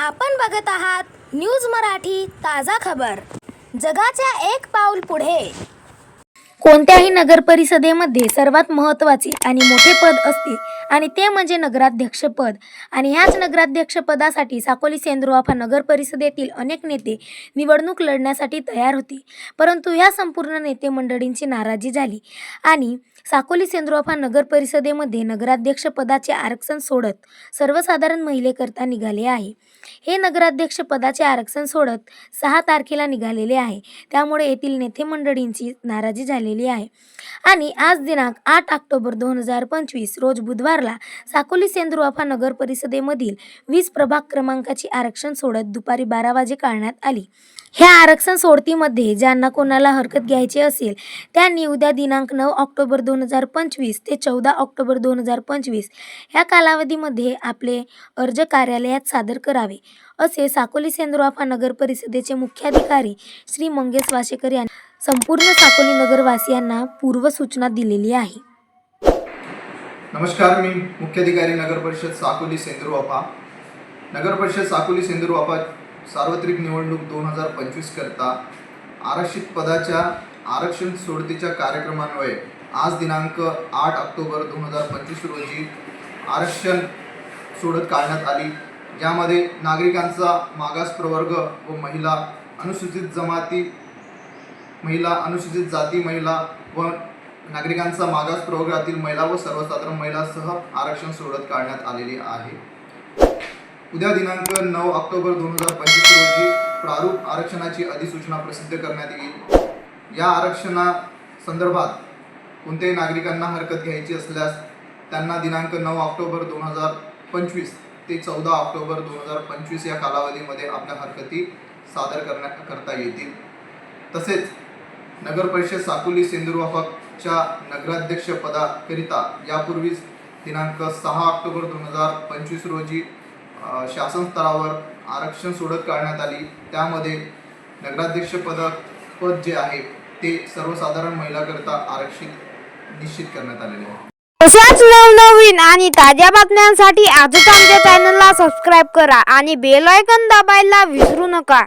आपण बघत आहात न्यूज मराठी ताजा खबर. जगाच्या एक पाऊल पुढे. कोणत्याही नगर परिषदेमध्ये सर्वात महत्त्वाचे आणि मोठे पद असते आणि ते म्हणजे नगराध्यक्ष पद. आणि ह्याच नगराध्यक्ष पदासाठी साकोली सेंद्रुआफा नगर परिषदेतील अनेक नेते निवडणूक लढण्यासाठी तयार होते. परंतु ह्या संपूर्ण नेते मंडळींची नाराजी झाली आणि साकोली सेंद्रुआफा नगर परिषदेमध्ये नगराध्यक्ष पदाचे आरक्षण सोडत सर्वसाधारण महिलेकरता निघाले आहे. हे नगराध्यक्ष पदाचे आरक्षण सोडत सहा तारखेला निघालेले आहे. त्यामुळे येथील नेते मंडळींची नाराजी झालेली आहे. आणि आज दिनांक आठ ऑक्टोबर दोन हजार पंचवीस रोज बुधवारला साकोली सेंद्रुआफा नगर परिषदेमधील वीस प्रभाग क्रमांकाची आरक्षण सोडत दुपारी बारा वाजे काढण्यात आली. ह्या आरक्षण सोडतीमध्ये ज्यांना कोणाला हरकत घ्यायची असेल त्यांनी उद्या दिनांक नऊ ऑक्टोबर दोन हजार पंचवीस ते चौदा ऑक्टोबर दोन हजार पंचवीस ह्या कालावधीमध्ये आपले अर्ज कार्यालयात सादर करावे. असे साकोली सेंद्रुआफा नगर परिषदेचे मुख्याधिकारी श्री मंगेश वाशेकर यांनी संपूर्ण साकोली नगरवासियांना पूर्वसूचना दिलेली आहे. नमस्कार मी मुख्याधिकारी नगर परिषद साकोली सेंद्रुआपा नगर परिषद साकोली सेंद्रुआपा सार्वत्रिक निवडणूक दोन हजार पंचवीस करता आरक्षित पदाच्या आरक्षण सोडतीच्या कार्यक्रमान्वये आज दिनांक आठ ऑक्टोबर दोन हजार पंचवीस रोजी आरक्षण सोडत काढण्यात आली. ज्यामध्ये नागरिकांचा मागास प्रवर्ग व महिला अनुसूचित जमाती महिला अनुसूचित जाती महिला व नागरिकांचा मागास प्रवर्गातील महिला व सर्वसाधारण महिलासह आरक्षण सोडत काढण्यात आलेले आहे. उद्या दिनांक नऊ ऑक्टोबर दोन हजार पंचवीस रोजी प्रारूप आरक्षणाची अधिसूचना प्रसिद्ध करण्यात येईल. या आरक्षणा संदर्भात कोणत्याही नागरिकांना हरकत घ्यायची असल्यास त्यांना दिनांक नऊ ऑक्टोबर दोन हजार पंचवीस ते चौदा ऑक्टोबर दोन हजार पंचवीस या कालावधीमध्ये आपल्या हरकती सादर करण्या करता येतील. तसेच नगर परिषद साकोली सेंदुरवाफाच्या नगराध्यक्ष पदाकरिता यापूर्वीच दिनांक सहा ऑक्टोबर दोन हजार पंचवीस रोजी शासन स्तरावर आरक्षण सोडत काढण्यात आली. त्यामध्ये नगराध्यक्ष पद पद जे आहे ते सर्वसाधारण महिलाकरिता आरक्षित निश्चित करण्यात आलेले आहे. अशाच नवनवीन आणि ताज्या बातम्यांसाठी आजच आमच्या चॅनलला सबस्क्राईब करा आणि बेल आयकन दाबायला विसरू नका.